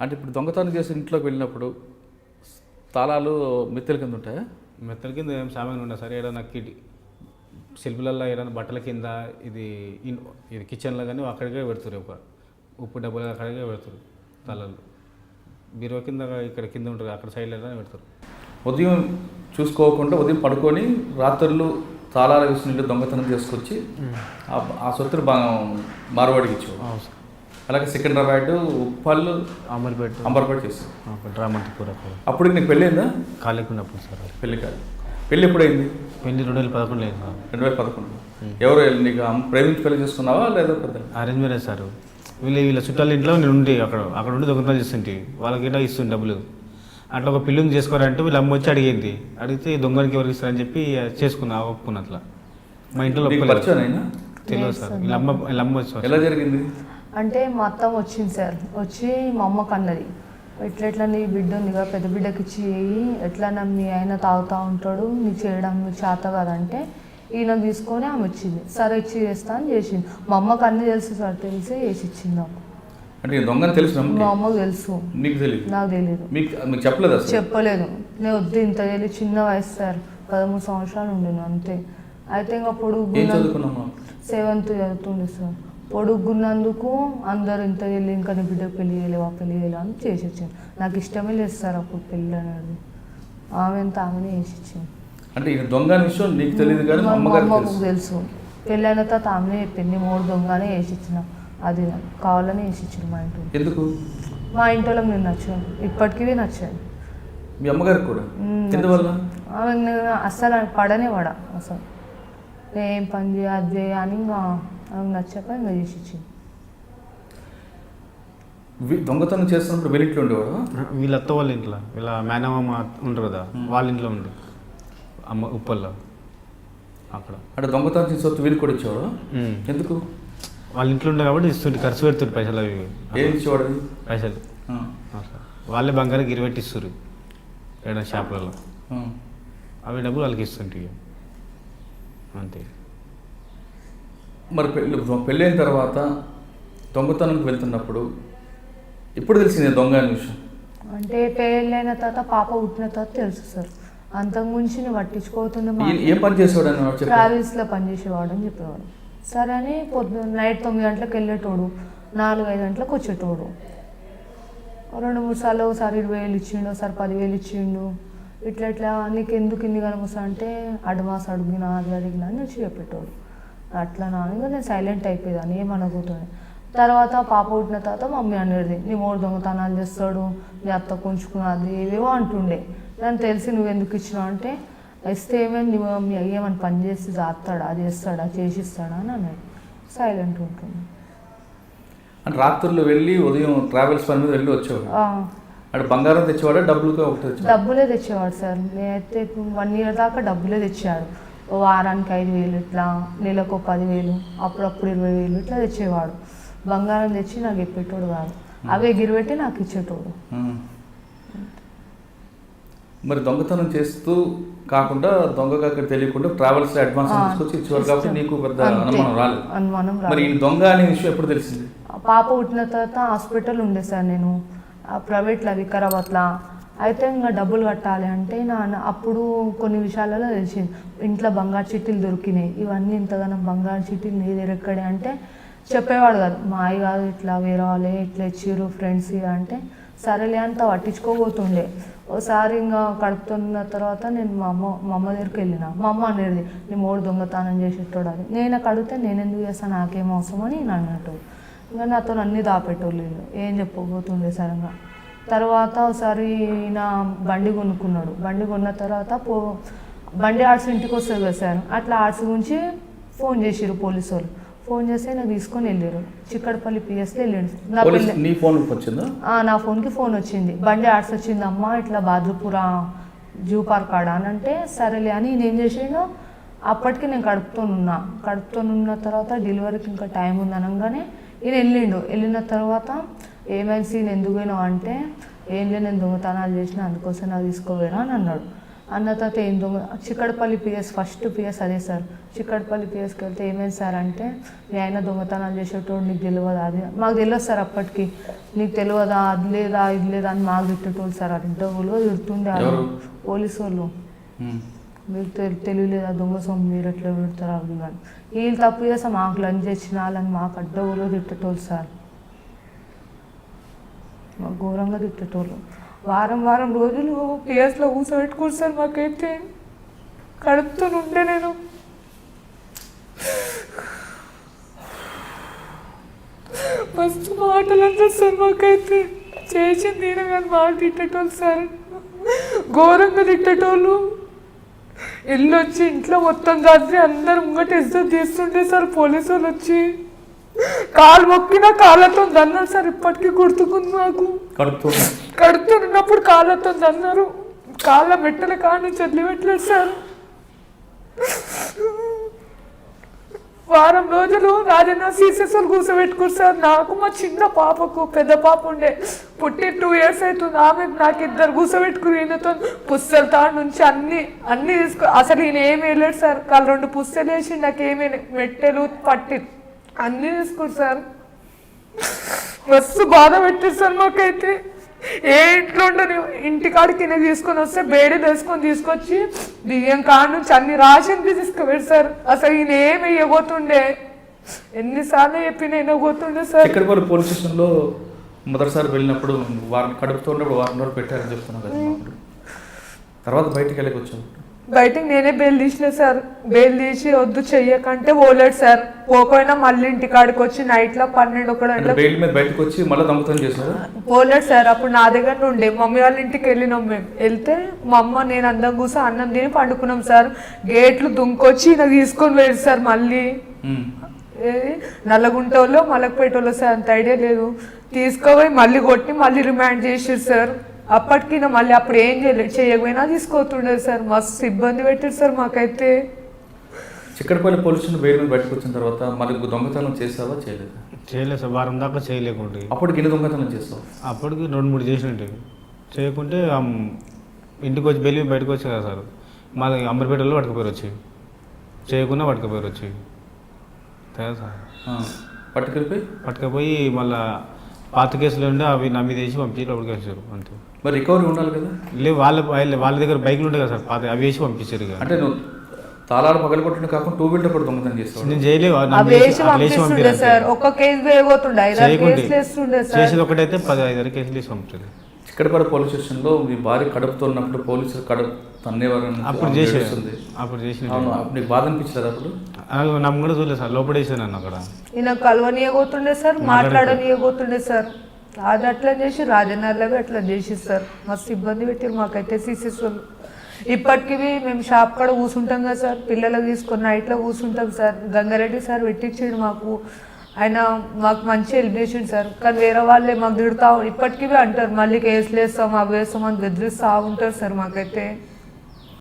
అంటే ఇప్పుడు దొంగతనం చేసి ఇంట్లోకి వెళ్ళినప్పుడు తాళాలు మిత్తెల కింద ఉంటాయా? మెత్తల కింద ఏం సామాన్ ఉండదు సార్. ఏదైనా కిటి సెల్ఫ్లలో ఏదైనా బట్టల కింద ఇది ఇన్- ఇది కిచెన్లో కానీ అక్కడికే పెడుతురు ఒక ఉప్పు డబ్బులు అక్కడికే పెడతారు తలలు బీరువా కింద ఇక్కడ కింద ఉంటుంది అక్కడ సైడ్లో పెడతారు. ఉదయం చూసుకోకుండా ఉదయం పడుకొని రాత్రులు తాళాలు వేసిన దొంగతనం చేసుకొచ్చి ఆ- ఆ సొత్తులు బాగా మార్వాడికి ఇచ్చేవాడు. అలాగే సికింద్రాబాద్ ఉప్పల్ అమర్పేట అంబర్పేట డ్రామంతపూర్ అక్కడ అప్పుడు నీకు పెళ్ళైందా ఖాళీకి ఉన్నప్పుడు సార్. పెళ్ళి కాదు. పెళ్ళి ఎప్పుడైంది? పెళ్ళి రెండు వేల పదకొండు లేదు సార్. రెండు వేల పదకొండు ఎవరు నీకు ప్రేమించి పెళ్ళి చేసుకున్నావా లేదా పెద్ద? Arrange marriage sir. వీళ్ళు వీళ్ళ చుట్టాల ఇంట్లో నేను ఉండి అక్కడ అక్కడ ఉండి దొంగతనం చేస్తుంటే. వాళ్ళకి ఇట్లా ఇస్తుంది డబ్బులు? అట్లా ఒక పిల్లని చేసుకోరంటే వీళ్ళ అమ్మ వచ్చి అడిగింది. అడిగితే దొంగనికి ఎవరికి ఇస్తారని చెప్పి చేసుకున్నా ఒప్పుకున్న అట్లా మా ఇంట్లో తెలియదు సార్. వీళ్ళ అమ్మ వీళ్ళ అమ్మ వచ్చి ఎలా జరిగింది? అంటే మా అత్తం వచ్చింది సార్. వచ్చి మా అమ్మకు అన్నది. ఇట్లా ఎట్లా నీ బిడ్డ ఉంది కదా పెద్ద బిడ్డకి ఇచ్చి ఎట్లా నా మీ ఆయన తాగుతూ ఉంటాడు నీకు చేయడం నీకు చేత కదంటే ఈయన తీసుకొని ఆమె వచ్చింది సరే ఇచ్చి చేస్తా అని చేసింది. మా అమ్మకు అన్నీ తెలుసు సార్ తెలిసి వేసి ఇచ్చింది నాకు. అంటే తెలుసు మా అమ్మకు తెలుసు. నీకు తెలియదు నాకు తెలియదు మీకు చెప్పలేదు చెప్పలేదు. నేను వద్దు ఇంత తెలియదు చిన్న వయసు సార్. పదమూడు సంవత్సరాలు ఉండేను అంతే. అయితే ఇంకా పొడుగు ఏం చదువుకున్నామా సెవెంత్ చదువుతుండే సార్. పొడుగున్నందుకు అందరు ఇంత వెళ్ళి ఇంకా నీ బిడ్డ పెళ్ళి చేయలేవా పెళ్ళి చేయలేవా అని చేసి వచ్చింది నాకు ఇష్టమే లేదు సార్ అప్పుడు పెళ్ళి అనేది. ఆమె ఎంత ఆమెనే చేసి ఇచ్చింది అంటే ఈ దొంగ విషయం నీకు తెలియదు కానీ అమ్మకు తెలుసు. పెళ్ళైన తర్వాత ఆమెనే చెప్పింది మూడు దొంగనే వేసి ఇచ్చిన అది కావాలని వేసి ఇచ్చింది మా ఇంట్లో ఎందుకు? మా ఇంట్లో నేను నచ్చాను. ఇప్పటికీ నచ్చాను. మీ అమ్మగారికి కూడా. ఎందువల్ల ఆమె పడనే పడ అసలు. నేను ఏం పని చేయ అది చేయ అని నచ్చాక ఇంకా చేసి ఇచ్చింది దొంగతనం చేస్తున్నప్పుడు వెలిట్లో ఉండేవాడు వీళ్ళ అత్త వాళ్ళ ఇంట్లో. వీళ్ళ మేనమామ ఉంటారు కదా వాళ్ళ ఇంట్లో ఉండు. అమ్మ ఉప్పల్లో. అక్కడ. అంటే దొంగతనం చేసి వస్తే వీరికి కూడా ఇచ్చేవాడు. ఎందుకు? వాళ్ళ ఇంట్లో ఉండే కాబట్టి ఇస్తుంటే ఖర్చు పెడుతుంటే పైసలు అవి. ఏం ఇచ్చేవాడు? పైసలు. వాళ్ళే బంగారం గిరిపెట్టి ఇస్తారు ఏదైనా షాపులలో. ఆ. అవి డబ్బులు వాళ్ళకి ఇస్తుంటాయి అంతే. మరి పెళ్ళి పెళ్ళైన తర్వాత దొంగతనంకి వెళ్తున్నప్పుడు ఇప్పుడు తెలిసింది దొంగ అనే విషయం? అంటే పెళ్ళైన తర్వాత పాప పుట్టిన తర్వాత తెలుసు సార్. అంతకుముంచి నేను పట్టించుకోతుండే మా ఈయన ఏం పని చేసేవాడు అని ట్రావెల్స్లో పనిచేసేవాడు అని చెప్పేవాడు. సరే అని పొద్దున్న నైట్ తొమ్మిది గంటలకు వెళ్ళేటోడు. నాలుగు ఐదు గంటలకు వచ్చేటోడు. రెండు మూడు సార్లు ఒకసారి ఇరవై వేలు ఇచ్చిండు ఒకసారి పదివేలు ఇచ్చిండు. ఇట్లా ఇట్లా నీకు ఎందుకు ఇన్ని కనుమసా అంటే అడ్వాన్స్ అడిగినా అది అడిగినా అని వచ్చి చెప్పేటోడు. అట్లా నా ఇంకా నేను సైలెంట్ అయిపోయేదాన్ని ఏమనకూడదు తర్వాత పాప పుట్టిన తర్వాత మమ్మీ అనేది నీ మూడు దొంగతనాలు చేస్తాడు నీ అత్త కొంచుకున్నది ఏవేవో అంటుండే. నన్ను తెలిసి నువ్వు ఎందుకు ఇచ్చినావు అంటే ఇస్తే ఏమైంది? నువ్వు మీ అయ్య ఏమైనా పని చేసి చేస్తాడా చేస్తాడా? చేసిస్తాడా? అని అన్నాడు సైలెంట్ ఉంటుంది. అంటే రాత్రులు వెళ్ళి ఉదయం ట్రావెల్స్ పని మీద వెళ్ళి వచ్చేవాడు. అంటే బంగారం తెచ్చేవాడా? తెచ్చేవాడు? డబ్బులే తెచ్చేవాడు సార్. నేనైతే వన్ ఇయర్ దాకా డబ్బులే తెచ్చాడు వారానికి ఐదు వేలు ఇట్లా నెలకు పదివేలు అప్పుడప్పుడు ఇరవై వేలు ఇట్లా తెచ్చేవాడు. బంగారం తెచ్చి నాకు చెప్పేటోడు కాదు. అవే గిరిపెట్టి నాకు ఇచ్చేటోడు. మరి దొంగతనం చేస్తూ కాకుండా దొంగగా అక్కడ తెలియకుండా ట్రావెల్స్ అడ్వాన్స్ తీసుకొచ్చి ఇచ్చేవారు కాబట్టి. నీకు పెద్ద. అనుమానం రాలేదు. అనుమానం మరి ఈ దొంగ అనే విషయం ఎప్పుడు తెలిసింది? పాప పుట్టిన తర్వాత హాస్పిటల్ ఉండే సార్ నేను. ప్రైవేట్లో వికారాబాద్లో అయితే ఇంకా డబ్బులు కట్టాలి అంటే నాన్న అప్పుడు కొన్ని విషయాలలో తెలిసింది. ఇంట్లో బంగారు చీటీలు దొరికినాయి. ఇవన్నీ ఇంతగానం బంగారు చీటీలు నీ దగ్గర ఎక్కడే అంటే చెప్పేవాడు కాదు. మా అయ్య కాదు ఇట్లా వేరే వాళ్ళే ఇట్లా ఇచ్చిర్రు ఫ్రెండ్స్ ఇక అంటే సరేలే అంత పట్టించుకోబోతుండే. ఒకసారి ఇంకా కడుపుతున్న తర్వాత నేను మా అమ్మ మా అమ్మ దగ్గరికి వెళ్ళిన. మా అమ్మ అనేది నీ మూడు దొంగతనం చేసేటోడు అది నేను కడిగితే నేను ఎందుకు చేస్తాను నాకేం అవసరం అని నేను అన్నట్టు ఇంకా నాతో అన్ని దాపెట్టోళ్ళు ఏం చెప్పబోతుండే సరంగా తర్వాత ఒకసారి నా బండి కొనుక్కున్నాడు. బండి కొన్న తర్వాత పో బండి ఆర్ట్స్ ఇంటికి వస్తుంది కదా సార్ అట్లా ఆర్ట్స్ గురించి ఫోన్ చేసిర్రు పోలీసు వాళ్ళు ఫోన్ చేస్తే నాకు తీసుకొని వెళ్ళారు చిక్కడపల్లి పిఎస్కి వెళ్ళాడు. నా నీ ఫోన్ వచ్చిందా? నా ఫోన్కి ఫోన్ వచ్చింది. బండి ఆర్ట్స్ వచ్చింది అమ్మ ఇట్లా బాద్రపుర జూ పార్క్ ఆడ అని అంటే సరేలే అని నేను ఏం చేసిండు? అప్పటికి నేను కడుపుతో ఉన్నా. కడుపుతో ఉన్న తర్వాత డెలివరీకి ఇంకా టైం ఉంది అనగానే ఈయన వెళ్ళిండు. వెళ్ళిన తర్వాత ఏమైంది సీన్ ఎందుకు పోయినావు అంటే ఏం లేదు నేను దొంగతనాలు చేసిన అందుకోసం నాకు తీసుకోపోయినా అని అన్నాడు. అన్న తర్వాత ఏం దొంగ చిక్కడపల్లి పిఎస్ ఫస్ట్ పిఎస్ అదే సార్. చిక్కడపల్లి పిఎస్కి వెళ్తే ఏమైంది సార్ అంటే మీ ఆయన దొంగతనాలు చేసేటోడు నీకు తెలియదా? అది మాకు తెలియదు సార్ అప్పటికి. నీకు తెలియదా? అది లేదా? ఇది లేదా? అని మాకు తిట్టేటోళ్ళు సార్. అది ఇంటర్వ్యూలో తిడుతుండే? పోలీసు వాళ్ళు. మీకు తెలి- తెలియలేదా? దొంగ సొమ్ము మీరు ఎట్లా పెడతారు? కానీ వీళ్ళు తప్పు చేస్తే మాకు లంచ్ తెచ్చిన వాళ్ళని మాకు అడ్డవులో తిట్టేటోళ్ళు సార్. మాకు ఘోరంగా తిట్టేటోళ్ళు. వారం వారం రోజులు పిఎస్లో కూర్చోబెట్టుకోరు సార్ మాకైతే కడుపుతూ ఉండే నేను. మస్తు మాటలు అంటారు సార్ మాకైతే. చేసింది ఈయన కానీ బాగా తిట్టేటోళ్ళు సార్. ఘోరంగా తిట్టేటోళ్ళు. ఇల్లు వచ్చి ఇంట్లో మొత్తం దాచి అందరు ముంగట ఇజ్జత్ తీస్తుంటే సార్ పోలీసు వాళ్ళు వచ్చి. కాలు మొక్కిన కాళ్ళతో దన్నారు సార్ ఇప్పటికీ గుర్తుకుంది కడుపుతో కడుతున్నప్పుడు కాళ్ళతో దన్నారు కాళ్ళ మెట్టల కాడ నుంచి వదిలిపెట్టలేదు సార్. వారం రోజులు రాజన్న సీసెస్లు కూర్చోబెట్టుకురు సార్. నాకు మా చిన్న పాపకు పెద్ద పాప ఉండే. పుట్టి టూ ఇయర్స్ అవుతుంది. ఆమె నాకు ఇద్దరు కూర్చోబెట్టుకుని ఈయనతో పుస్తల తాడు నుంచి అన్ని అన్ని తీసుకో అసలు ఈయన ఏమి వెళ్ళాడు సార్. కాళ్ళు రెండు పుస్తలు వేసి నాకు ఏమి మెట్టెలు పట్టి అన్ని తీసుకురు సార్. మస్తు బాధ పెట్టారు సార్ మాకైతే. ఏ ఇంట్లో ఉండని ఇంటికాడికి నేను తీసుకొని వస్తే బేడి వేసుకొని తీసుకొచ్చి బియ్యం కాడ నుంచి అన్ని రాషన్ తీసుకుపోయాడు సార్. అసలు ఈయన ఏమి వేయబోతుండే? ఎన్నిసార్లు చెప్పిన వేయబోతుండే సార్. చిక్కడపల్లి పోలీస్ స్టేషన్లో మొదటిసారి వెళ్ళినప్పుడు వారిని కడుపుతో ఉన్నప్పుడు వారం రోజులు పెట్టారని చెప్తున్నాను కదా. తర్వాత బయటికి వెళ్ళకి వచ్చావు బయటకు నేనే బెయిల్ తీసిన సార్. బెయిల్ తీసి వద్దు చెయ్యకంటే పోలేడు సార్. పోకపోయినా మళ్ళీ ఇంటికాడికి వచ్చి పన్నెండు అంటే గంటలకు బెయిల్ మీద బయటకు వచ్చి మళ్ళీ దొంగతనం చేశారు? పోలేడు సార్. అప్పుడు నా దగ్గర ఉండే మమ్మీ వాళ్ళ ఇంటికి వెళ్ళినాం మేము. వెళ్తే మా అమ్మ నేను అందం కూర్చో అన్నం తిని పండుకున్నాం సార్. గేట్లు దుంకొచ్చి నాకు తీసుకొని వెళ్ళి సార్ మళ్ళీ. ఉమ్. ఏది నల్లగుంటలో మలకపేటలో సార్. అంత ఐడియా లేదు. తీసుకోపోయి మళ్ళీ కొట్టి మళ్ళీ రిమాండ్ చేసారు సార్. అప్పటికి నా మళ్ళీ అప్పుడు ఏం చేయలేదు చేయకపోయినా తీసుకోతుండేది సార్. మస్తు ఇబ్బంది పెట్టారు సార్ మాకైతే. చిక్కడపల్లి పోలీస్ స్టేషన్ బెయిల్ మీద బయటకు వచ్చిన తర్వాత మళ్ళీ దొంగతనం చేసావా చేయలేదా? చేయలేదు సార్ వారం దాకా చేయలేకుంటే అప్పుడు గిన్నె దొంగతనం చేస్తావు అప్పటికి రెండు మూడు చేసినట్టు. చేయకుంటే ఇంటికి వచ్చి బెల్లి బయటకు వచ్చి కదా సార్. మా అంబర్పేటలో పట్టుకుపోయారు వచ్చి. చేయకుండా పట్టుకుపోయారు వచ్చి. కదా సార్? పట్టుకెళ్ళిపోయి? పట్టుకపోయి మళ్ళా పాత కేసులు ఉండే అవి నా మీద వేసి పంపించి లోపలికి వేసారు అంతే. మరి రికవరీ ఉండాలి కదా? లేవు వాళ్ళ వాళ్ళ దగ్గర బైక్లు ఉంటాయి కదా సార్ పాత అవి వేసి పంపించారు అంటే నువ్వు తాళాలు పగలగొట్టడం కాకుండా టూ వీలర్ కూడా దొంగతనం చేస్తావు? నేను పంపిరు సార్ కేసు వేయబోతుండే చేసేది ఒకటైతే పది ఐదారు కేసులు వేసి పంపించారు చిక్కడపల్లి పోలీస్ స్టేషన్లో మీ భార్య కడుపుతో ఉన్నప్పుడు పోలీసులు కడుపు తన్నేవారని అప్పుడు ఆమె చేసే ఏడుస్తుంది. అప్పుడు చేసిన అవును అప్పుడు నీకు బాధ అనిపించలేదు అప్పుడు? నమ్మ కూడా చూడలేదు సార్ లోపల వేసాను నన్ను అక్కడ. ఈయన కలవనీయబోతుండే సార్ మాట్లాడనీయబోతుండే సార్. అది అట్లా చేసి రాజనగర్లో అట్లా చేసి సార్ మస్తు ఇబ్బంది పెట్టారు మాకైతే సీసీస్ వాళ్ళు. ఇప్పటికి మేము షాప్ కూడా కూర్చుంటాం కదా సార్. పిల్లలకు తీసుకొని నైట్లో కూర్చుంటాం సార్. గంగారెడ్డి సార్ పెట్టించాడు మాకు. ఆయన మాకు మంచి హెల్ప్ చేసిండు సార్. కానీ వేరే వాళ్ళే మాకు తిడతా ఇప్పటికీ అంటారు. మళ్ళీ కేసులు వేస్తాం అవి వేస్తాం అని బెదిరిస్తూ ఉంటారు సార్ మాకైతే.